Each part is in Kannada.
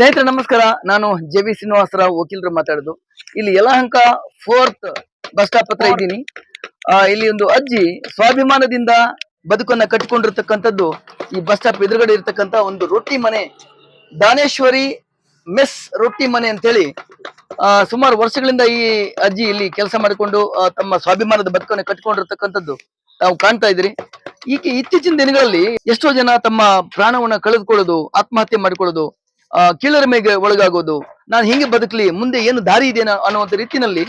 ಸ್ನೇಹಿತರೆ ನಮಸ್ಕಾರ. ನಾನು ಜೆ ವಿ ಶ್ರೀನಿವಾಸರಾವ್ ವಕೀಲರು ಮಾತಾಡೋದು. ಇಲ್ಲಿ ಯಲಹಂಕ ಫೋರ್ತ್ ಬಸ್ ಸ್ಟಾಪ್ ಹತ್ರ ಇದ್ದೀನಿ. ಇಲ್ಲಿ ಒಂದು ಅಜ್ಜಿ ಸ್ವಾಭಿಮಾನದಿಂದ ಬದುಕನ್ನ ಕಟ್ಟಿಕೊಂಡಿರ್ತಕ್ಕಂಥದ್ದು ಈ ಬಸ್ ಸ್ಟಾಪ್ ಎದುರುಗಡೆ ಇರತಕ್ಕಂತ ಒಂದು ರೊಟ್ಟಿ ಮನೆ ದಾನೇಶ್ವರಿ ಮೆಸ್ ರೊಟ್ಟಿ ಮನೆ ಅಂತೇಳಿ ಆ, ಸುಮಾರು ವರ್ಷಗಳಿಂದ ಈ ಅಜ್ಜಿ ಇಲ್ಲಿ ಕೆಲಸ ಮಾಡಿಕೊಂಡು ತಮ್ಮ ಸ್ವಾಭಿಮಾನದ ಬದುಕನ್ನು ಕಟ್ಟಿಕೊಂಡಿರ್ತಕ್ಕಂಥದ್ದು ನಾವು ಕಾಣ್ತಾ ಇದ್ರಿ ಈಕೆ ಇತ್ತೀಚಿನ ದಿನಗಳಲ್ಲಿ ಎಷ್ಟೋ ಜನ ತಮ್ಮ ಪ್ರಾಣವನ್ನ ಕಳೆದುಕೊಳ್ಳೋದು ಆತ್ಮಹತ್ಯೆ ಮಾಡಿಕೊಳ್ಳೋದು ಕೀಳರಿಮೆಗೆ ಒಳಗಾಗೋದು ನಾನು ಹಿಂಗೆ ಬದುಕಲಿ? ಮುಂದೆ ಏನು ದಾರಿ ಇದೆಯಾ ಅನ್ನುವಂಥ ರೀತಿಯಲ್ಲಿ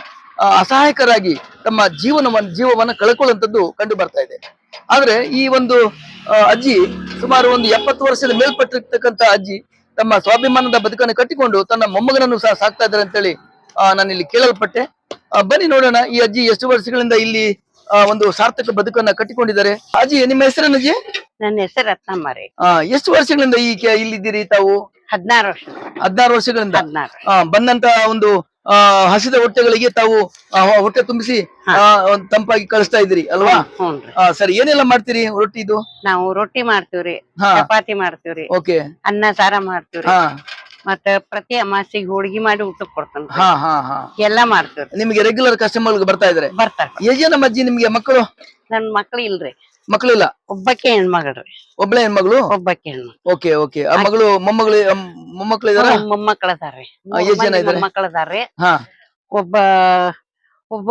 ಅಸಹಾಯಕರಾಗಿ ತಮ್ಮ ಜೀವನವನ್ನು ಜೀವವನ್ನ ಕಳ್ಕೊಳ್ಳುವಂಥದ್ದು ಕಂಡು ಬರ್ತಾ ಇದೆ. ಆದ್ರೆ ಈ ಒಂದು ಅಜ್ಜಿ, ಸುಮಾರು ಒಂದು ಎಪ್ಪತ್ತು ವರ್ಷದ ಮೇಲ್ಪಟ್ಟಿರ್ತಕ್ಕಂಥ ಅಜ್ಜಿ ತಮ್ಮ ಸ್ವಾಭಿಮಾನದ ಬದುಕನ್ನು ಕಟ್ಟಿಕೊಂಡು ತನ್ನ ಮೊಮ್ಮಗನನ್ನು ಸಹ ಸಾಕ್ತಾ ಇದ್ದಾರೆ ಅಂತೇಳಿ ನಾನು ಇಲ್ಲಿ ಕೇಳಲ್ಪಟ್ಟೆ. ಬನ್ನಿ ನೋಡೋಣ ಈ ಅಜ್ಜಿ ಎಷ್ಟು ವರ್ಷಗಳಿಂದ ಇಲ್ಲಿ ಒಂದು ಸಾರ್ಥಕ ಬದುಕನ್ನ ಕಟ್ಟಿಕೊಂಡಿದ್ದಾರೆ. ಅಜ್ಜಿ ನಿಮ್ಮ ಹೆಸರೇನು ಅಜ್ಜಿ? ನನ್ನ ಹೆಸರು ರತ್ನಮ್ಮ ರೀ. ಆ, ಎಷ್ಟು ವರ್ಷಗಳಿಂದ ಈ ಕೆ- ಇಲ್ಲಿದ್ದೀರಿ ತಾವು? ಹದಿನಾರು ವರ್ಷ. ಹದಿನಾರು ವರ್ಷಗಳಿಂದ? ಹದಿನಾರು. ಆ, ಬಂದಂತ ಒಂದು ಆ, ಹಸಿದ ಹೊಟ್ಟೆಗಳಿಗೆ ತಾವು ಆ, ಹೊಟ್ಟೆ ತುಂಬಿಸಿ. ಆ, ಒಂದ್ ತಂಪಾಗಿ ಕಳಿಸ್ತಾ ಇದ್ದೀರಿ ಅಲ್ವಾ? ಹ್ಞೂನ್ರಿ ಆ, ಸರಿ ಏನೆಲ್ಲ ಮಾಡ್ತೀರಿ ರೊಟ್ಟಿದು ನಾವು ರೊಟ್ಟಿ ಮಾಡ್ತೀವ್ರಿ ಹಾ. ಚಪಾತಿ ಮಾಡ್ತೀವ್ರಿ ಓಕೆ. ಅನ್ನ ಸಾರ ಮಾಡ್ತೀವ್ರಿ. ಹಾ. ಮತ್ತ ಪ್ರತಿ ಅಮಾಸಿಗೆ ಹೋಳ್ಗಿ ಮಾಡಿ ಊಟ ಕೊಡ್ತಾನ ಹಾ ಹಾ ಹಾ. ಎಲ್ಲಾ ಮಾಡ್ತಾರ ನಿಮಗೆ ರೆಗ್ಯುಲರ್ ಕಸ್ಟಮರ್ ಬರ್ತಾ ಇದ್ರೆ? ಬರ್ತಾರ. ಏಜ್ ನಮ್ಮ ಅಜ್ಜಿ ನಿಮ್ಗೆ ಮಕ್ಕಳು? ನನ್ ಮಕ್ಳು ಇಲ್ರಿ. ಮಕ್ಕಳಿಲ್ಲ ಒಬ್ಬಕ್ಕೆ ಹೆಣ್ಮಗಳ್ರಿ ಒಬ್ಳೆ ಹೆಣ್ಮಗಳು? ಒಬ್ಬಕ್ಕೆ ಹೆಣ್ಣು ಓಕೆ ಓಕೆ. ಆ ಮಗಳು ಮೊಮ್ಮಗಳು ಮೊಮ್ಮಕ್ಳು ಇದಾರ? ಮೊಮ್ಮಕ್ಕಳ ಅದಾರ್ರಿ ಆ, ಎಷ್ಟ್ ಜನ ಇದಾರೆ? ಮೊಮ್ಮಕ್ಕಳ ಅದಾರ್ರಿ ಹಾ. ಒಬ್ಬ ಒಬ್ಬ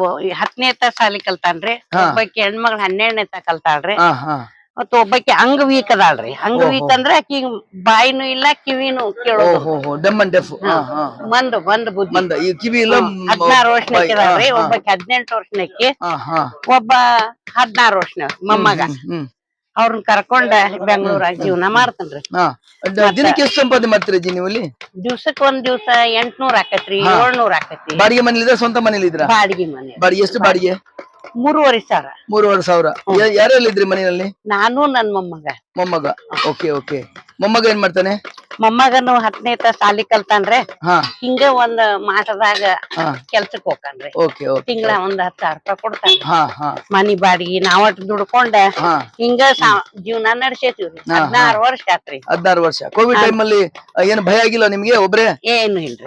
ವ- ಹತ್ತನೇ ತ ಸಾಲಿ ಕಲ್ತಾನ್ರಿ. ಹಾ. ಒಬ್ಬಕ್ಕೆ ಹೆಣ್ಮಗಳು ಹನ್ನೆರಡನೇ ತ ಕಲ್ತಾಳ್ರಿ. ಹಾ ಹಾ. ಮತ್ತ ಒಬ್ಬಾಕಿ ಹಂಗ ವೀಕ್ ಅದಾಳ್ರಿ. ಹಂಗ ವೀಕ್ ಅಂದ್ರ ಆಕಿ ಬಾಯಿನೂ ಇಲ್ಲ ಕಿವಿನೂ ಕೇಳೋದು. ಮಂದ್ ಮಂದ್ ಬುದ್ಧಿ. ಕಿವಿ ಇಲ್ಲ ಹದಿನಾರು ವರ್ಷನಕ್ಕೆ ಅದಾಳ್ರಿ. ಹಾ, ಹಾ. ಹದಿನೆಂಟು ವರ್ಷನಕ್ಕೆ. ಒಬ್ಬ ಹದಿನಾರು ವರ್ಷ ಮೊಮ್ಮಗ. ಅವ್ರನ್ನ ಕರ್ಕೊಂಡ ಬೆಂಗಳೂರಾಗ ಜೀವನ ಮಾಡ್ತನ್ರಿ. ದಿನಕ್ಕೆ ಎಷ್ಟು ಸಂಪಾದನೆ ಮಾಡ್ತೀರಿ ಅಜ್ಜಿ ನೀವು ಇಲ್ಲಿ ದಿವ್ಸಕ್ ಒಂದ್ ದಿವ್ಸ ಎಂಟ್ನೂರ್ ಆಕತ್ರಿ ಏಳ್ನೂರ ಆಕತ್ರಿ ಬಾಡಿಗೆ ಮನೇಲಿ ಸ್ವಂತ ಮನೇಲಿ ಬಾಡಿಗೆ ಮನೆ. ಬಾಡಿಗೆ ಎಷ್ಟು ಬಾಡಿಗೆ? ಮೂರುವರೆ ಸಾವಿರ. ಮೂರುವರೆ ಸಾವಿರ. ಯಾರೆಲ್ಲ ಇದ್ರಿ ಮನೆಯಲ್ಲಿ? ನಾನು ನನ್ ಮೊಮ್ಮಗ. ಮೊಮ್ಮಗ. Okay okay. ಮೊಮ್ಮಗ ಏನ್ ಮಾಡ್ತಾನೆ? ಮೊಮ್ಮಗನು ಹತ್ತನೇ ತ ಸಾಲಿ ಕಲ್ತಾನ್ರೆ. ಹಿಂಗ ಒಂದ್ ಮಾಸದಾಗ ಕೆಲ್ಸಕ್ ಹೋಗ್ತಾನ್ರಿ. ತಿಂಗಳ ಒಂದ್ ಹತ್ತು ಸಾವಿರ ರೂಪಾಯಿ ಕೊಡ್ತಾನ ಮನಿ ಬಾಡಿಗೆ ನಾವ್ ದುಡ್ಕೊಂಡ ಹಿಂಗ ಜೀವನ ನಡೆಸೇತೀವ್ರಿ. ಹದಿನಾರು ವರ್ಷ ಆತ್ರಿ. ಹದಿನಾರು ವರ್ಷ. ಕೋವಿಡ್ ಟೈಮ್ ಅಲ್ಲಿ ಏನು ಭಯ ಆಗಿಲ್ಲ ನಿಮ್ಗೆ ಒಬ್ರೆ? ಏನು ಇಲ್ರಿ.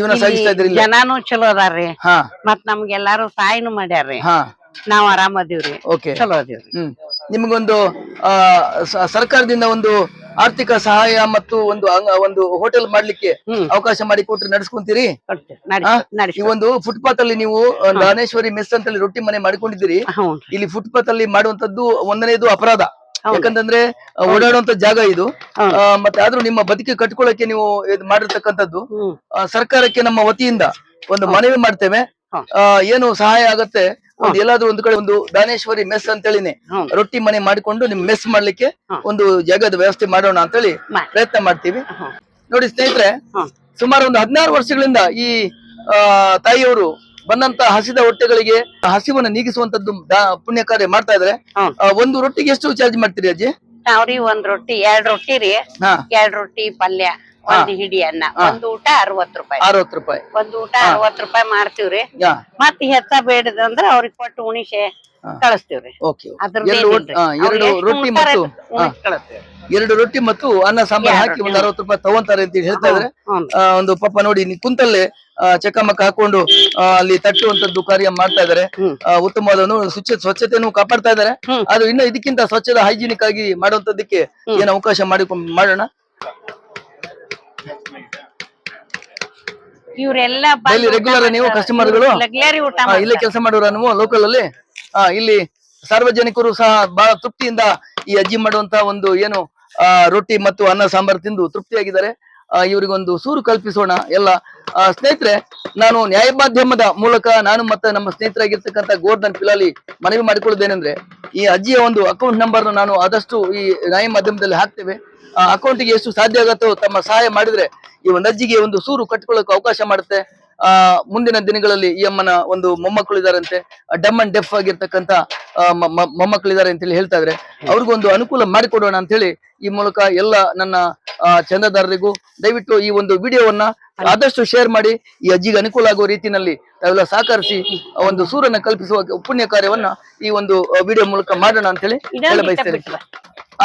ಜೀವನ ಸಾಗಿಸ್ತಾ ಇದ್ರಿ ಇಲ್ಲಿ? ಜನಾನು ಚಲೋ ಅದಾರ್ರಿ. ಹಾ. ಮತ್ ನಮ್ಗೆಲ್ಲಾರು ಸಹಾಯನು ಮಾಡ್ಯಾರ್ರಿ. ಹಾ. ನಾವ್ ಆರಾಮ್ ಅದೀವ್ರಿ. ಓಕೆ. ಚಲೋ ಅದೀವ್ರಿ. ಹ್ಮ್. ನಿಮ್ಗೊಂದು ಆ ಸ- ಸರ್ಕಾರದಿಂದ ಒಂದು ಆರ್ಥಿಕ ಸಹಾಯ ಮತ್ತು ಒಂದು ಅಂಗ- ಒಂದು ಹೋಟೆಲ್ ಮಾಡ್ಲಿಕ್ಕೆ ಹ್ಮ್. ಅವಕಾಶ ಮಾಡಿ ಕೊಟ್ಟರೆ ನಡೆಸ್ಕೊಂತೀರಿ? ಕೊಡ್ತೀವಿ ಹಾ? ನಡಿಸ್. ನಡಿಸ್ ಈ ಒಂದು ಫುಟ್ಪಾತ್ ಅಲ್ಲಿ ನೀವು ಆ, ದಾನೇಶ್ವರಿ ಮೆಸ್ ಅಂತ ರೊಟ್ಟಿ ಮನೆ ಮಾಡಿಕೊಂಡಿದ್ದೀರಿ. ಹ್ಞೂ ಇಲ್ಲಿ ಫುಟ್ಪಾತ್ ಅಲ್ಲಿ ಮಾಡುವಂತದ್ದು ಒಂದನೇದು ಅಪರಾಧ. ಯಾಕಂತಂದ್ರೆ ಓಡಾಡುವಂತ ಜಾಗ ಇದು. ಮತ್ತೆ ಆದ್ರೂ ನಿಮ್ಮ ಬದುಕಿ ಕಟ್ಕೊಳ್ಳಕ್ಕೆ ನೀವು ಇದು ಮಾಡಿರ್ತಕ್ಕಂಥದ್ದು ಸರ್ಕಾರಕ್ಕೆ ನಮ್ಮ ವತಿಯಿಂದ ಒಂದು ಮನವಿ ಮಾಡ್ತೇವೆ. ಏನು ಸಹಾಯ ಆಗತ್ತೆ ಒಂದು ಎಲ್ಲಾದ್ರೂ ಒಂದು ಕಡೆ ಒಂದು ದಾನೇಶ್ವರಿ ಮೆಸ್ ಅಂತೇಳಿನೇ ರೊಟ್ಟಿ ಮನೆ ಮಾಡಿಕೊಂಡು ನಿಮ್ ಮೆಸ್ ಮಾಡ್ಲಿಕ್ಕೆ ಒಂದು ಜಾಗದ ವ್ಯವಸ್ಥೆ ಮಾಡೋಣ ಅಂತೇಳಿ ಹೇಳಿ ಪ್ರಯತ್ನ ಮಾಡ್ತೀವಿ. ನೋಡಿ ಸ್ನೇಹಿತರೆ ಸುಮಾರು ಒಂದು ಹದಿನಾರು ವರ್ಷಗಳಿಂದ ಈ ತಾಯಿಯವರು ಬಂದಂತ ಹಸಿದ ಹೊಟ್ಟೆಗಳಿಗೆ ಹಸಿವನ್ನು ನೀಗಿಸುವಂತದ್ದು ಪುಣ್ಯ ಕಾರ್ಯ ಮಾಡ್ತಾ ಇದ್ರೆ. ಒಂದು ರೊಟ್ಟಿಗೆ ಎಷ್ಟು ಚಾರ್ಜ್ ಮಾಡ್ತೀರಿ ಅಜ್ಜಿ? ನಾವ್ರಿ ಒಂದ್ ರೊಟ್ಟಿ ಎರಡ್ ರೊಟ್ಟಿ ರೀ. ಎರಡ್ ರೊಟ್ಟಿ ಪಲ್ಯ ಒಂದ್ ಹಿಡಿ ಅನ್ನ. ಒಂದ್ ಊಟ ಅರವತ್ ರೂಪಾಯಿ. ಅರವತ್ ರೂಪಾಯಿ. ಒಂದ್ ಊಟ ಅರವತ್ ರೂಪಾಯಿ ಮಾಡ್ತೀವ್ರಿ. ಮತ್ ಹೆಚ್ಚ ಬೇಡದಂದ್ರ ಅವ್ರಿಗೆ ಕೊಟ್ಟು ಉಣಿಸೆ. ಕಳಿಸ್ತೀವ್ರಿ. ರೊಟ್ಟಿ ಮತ್ತು ಎರಡು ರೊಟ್ಟಿ ಮತ್ತು ಅನ್ನ ಸಾಂಬಾರ್ ಹಾಕಿ ಒಂದು ಅರವತ್ ರೂಪಾಯಿ ತಗೊಂತಾರೆ ಅಂತ ಹೇಳ್ತಾ ಇದ್ರೆ. ಒಂದು ಪಾಪ ನೋಡಿ ನೀ ಕುಂತಲ್ಲೇ ಚಕ್ಕಮಕ್ಕ ಹಾಕೊಂಡು ಅಲ್ಲಿ ತಟ್ಟುವಂತದ್ದು ಕಾರ್ಯ ಮಾಡ್ತಾ ಇದಾರೆ ಉತ್ತಮವಾದನು ಸ್ವಚ್ಛ ಸ್ವಚ್ಛತೆಯನ್ನು ಕಾಪಾಡ್ತಾ ಇದಾರೆ ಹ್ಮ್. ಅದು ಇನ್ನು ಇದಕ್ಕಿಂತ ಸ್ವಚ್ಛದ ಹೈಜಿನಿಕ್ ಆಗಿ ಮಾಡುವಂತದ್ದಕ್ಕೆ ಹ್ಮ್. ಏನು ಅವಕಾಶ ಮಾಡಿಕೊಂಡು ಮಾಡೋಣ? ಇವರೆಲ್ಲ ರೆಗ್ಯುಲರ್ ನೀವು ಕಸ್ಟಮರ್ಗಳು ಗಳು? ಇಲ್ಲೇ ಕೆಲಸ ಮಾಡೋರ ನೀವು ಲೋಕಲ್ ಅಲ್ಲಿ? ಇಲ್ಲಿ ಸಾರ್ವಜನಿಕರು ಸಹ ಬಹಳ ತೃಪ್ತಿಯಿಂದ ಈ ಅಜ್ಜಿ ಮಾಡುವಂತ ಒಂದು ಏನು ರೊಟ್ಟಿ ಮತ್ತು ಅನ್ನ ಸಾಂಬಾರ್ ತಿಂದು ತೃಪ್ತಿಯಾಗಿದ್ದಾರೆ. ಇವರಿಗೊಂದು ಸೂರು ಕಲ್ಪಿಸೋಣ. ಎಲ್ಲ ಸ್ನೇಹಿತರೆ, ನಾನು ನ್ಯಾಯ ಮಾಧ್ಯಮದ ಮೂಲಕ ನಾನು ಮತ್ತೆ ನಮ್ಮ ಸ್ನೇಹಿತರಾಗಿರ್ತಕ್ಕಂಥ ಗೋರ್ಧನ್ ಪಿಲಾಲಿ ಮನವಿ ಮಾಡಿಕೊಳ್ಳೋದೇನೆಂದ್ರೆ ಈ ಅಜ್ಜಿಯ ಒಂದು ಅಕೌಂಟ್ ನಂಬರ್ ನಾನು ಆದಷ್ಟು ಈ ನ್ಯಾಯ ಮಾಧ್ಯಮದಲ್ಲಿ ಹಾಕ್ತೇವೆ. ಅಕೌಂಟಿಗೆ ಎಷ್ಟು ಸಾಧ್ಯ ಆಗುತ್ತೋ ತಮ್ಮ ಸಹಾಯ ಮಾಡಿದ್ರೆ ಈ ಒಂದು ಅಜ್ಜಿಗೆ ಒಂದು ಸೂರು ಕಟ್ಕೊಳ್ಳೋಕೆ ಅವಕಾಶ ಮಾಡುತ್ತೆ. ಆ ಮುಂದಿನ ದಿನಗಳಲ್ಲಿ ಈ ಅಮ್ಮನ ಒಂದು ಮೊಮ್ಮಕ್ಕಳು ಇದಾರಂತೆ. ಡಮ್ ಅಂಡ್ ಡೆಫ್ ಆಗಿರ್ತಕ್ಕಂಥ ಆ, ಮ- ಅಂತೇಳಿ ಮೊಮ್ಮಕ್ಕಳಿದ್ದಾರೆ ಅಂತ ಹೇಳಿ ಹೇಳ್ತಾ ಇದ್ರೆ ಅವ್ರಿಗೊಂದು ಅನುಕೂಲ ಮಾಡಿಕೊಡೋಣ ಅಂತ ಹೇಳಿ ಈ ಮೂಲಕ ಎಲ್ಲ ನನ್ನ ಚಂದದಾರರಿಗೂ ದಯವಿಟ್ಟು ಈ ಒಂದು ವಿಡಿಯೋವನ್ನ ಆದಷ್ಟು ಶೇರ್ ಮಾಡಿ. ಈ ಅಜ್ಜಿಗೆ ಅನುಕೂಲ ಆಗುವ ರೀತಿಯಲ್ಲಿ ಅವೆಲ್ಲ ಸಹಕರಿಸಿ ಒಂದು ಸೂರನ್ನ ಕಲ್ಪಿಸುವ ಪುಣ್ಯ ಕಾರ್ಯವನ್ನ ಈ ಒಂದು ವಿಡಿಯೋ ಮೂಲಕ ಮಾಡೋಣ ಅಂತ ಹೇಳಿ ಬಯಸ್ತೇನೆ.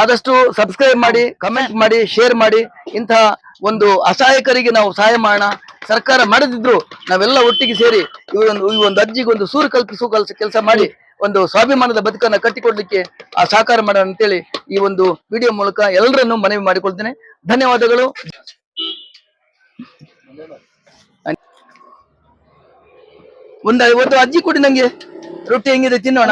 ಆದಷ್ಟು ಸಬ್ಸ್ಕ್ರೈಬ್ ಮಾಡಿ ಕಮೆಂಟ್ ಮಾಡಿ ಶೇರ್ ಮಾಡಿ. ಇಂತಹ ಒಂದು ಅಸಹಾಯಕರಿಗೆ ನಾವು ಸಹಾಯ ಮಾಡೋಣ. ಸರ್ಕಾರ ಮಾಡದಿದ್ರು ನಾವೆಲ್ಲ ಒಟ್ಟಿಗೆ ಸೇರಿ ಈ ಒಂದು ಈ ಒಂದು ಅಜ್ಜಿಗೆ ಒಂದು ಸೂರು ಕಲ್ಪಿಸುವ ಕೆಲಸ ಕೆಲಸ ಮಾಡಿ ಒಂದು ಸ್ವಾಭಿಮಾನದ ಬದುಕನ್ನು ಕಟ್ಟಿಕೊಡ್ಲಿಕ್ಕೆ, ಆ ಸಹಕಾರ ಮಾಡೋಣ ಅಂತೇಳಿ ಈ ಒಂದು ವಿಡಿಯೋ ಮೂಲಕ ಎಲ್ಲರನ್ನೂ ಮನವಿ ಮಾಡಿಕೊಳ್ತೇನೆ. ಧನ್ಯವಾದಗಳು. ಒಂದು ಒಂದು ಅಜ್ಜಿ ಕೊಡಿ ನಂಗೆ. ರೊಟ್ಟಿ ಹೆಂಗಿದೆ ತಿನ್ನೋಣ?